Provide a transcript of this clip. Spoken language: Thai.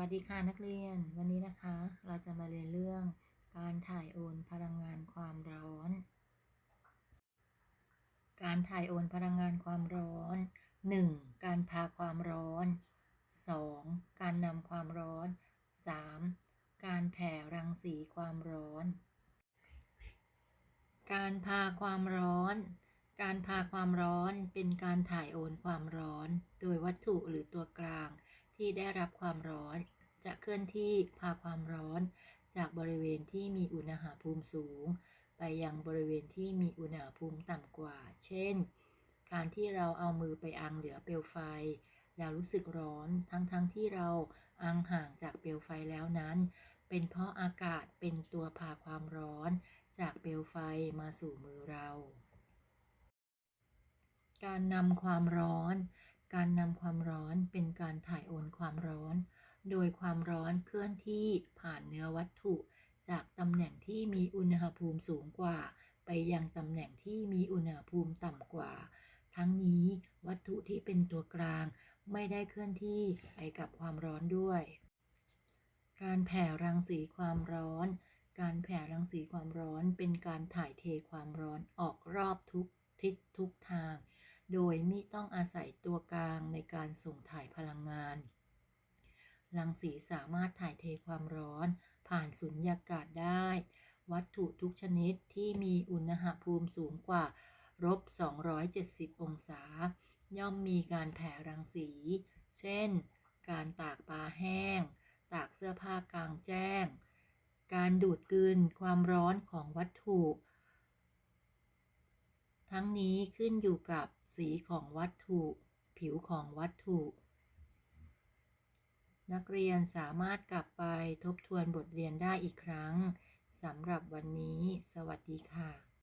วัสดีค่ะนักเรียน วันนี้นะคะ เราจะมาเรียนเรื่องการถ่ายโอนพลังงานความร้อน การถ่ายโอนพลังงานความร้อน 1. การพาความร้อน 2. การนำความร้อน 3. การแผ่รังสีความร้อน การพาความร้อน การพาความร้อนเป็นการถ่ายโอนความร้อน โดยวัตถุหรือตัวกลาง ที่ได้รับความร้อน จะเคลื่อนที่พาความร้อน จากบริเวณที่มีอุณหภูมิสูง ไปยังบริเวณที่มีอุณหภูมิต่ำกว่า เช่น การที่เราเอามือไปอังเหลือเปลวไฟ แล้วรู้สึกร้อนทั้งๆทที่เราอังห่างจากเปลวไฟแล้วนั้น เป็นเพราะอากาศเป็นตัวพาความร้อน จากเปลวไฟมาสู่มือเราการนำความร้อน การนำความร้อนเป็นการถ่ายโอนความร้อน โดยความร้อนเคลื่อนที่ผ่านเนื้อวัตถุ จากตำแหน่งที่มีอุณหภูมิสูงกว่า ไปยังตำแหน่งที่มีอุณหภูมิต่ำกว่า ทั้งนี้วัตถุที่เป็นตัวกลางไม่ได้เคลื่อนที่ไปกับความร้อนด้วย การแผ่รังสีความร้อน การแผ่รังสีความร้อนเป็นการถ่ายเทความร้อนออกรอบทุกทิศทุกทาง โดยไม่ต้องอาศัยตัวกลางในการส่งถ่ายพลังงาน รังสีสามารถถ่ายเทความร้อน ผ่านสุญญากาศได้ วัตถุทุกชนิดที่มีอุณหภูมิสูงกว่าลบ270 องศา ย่อมมีการแผ่รังสี เช่น การตากปลาแห้ง ตากเสื้อผ้ากลางแจ้ง การดูดกลืนความร้อนของวัตถุ ทั้งนี้ขึ้นอยู่กับสีของวัตถุ ผิวของวัตถุ นักเรียนสามารถกลับไปทบทวนบทเรียนได้อีกครั้งสำหรับวันนี้ สวัสดีค่ะ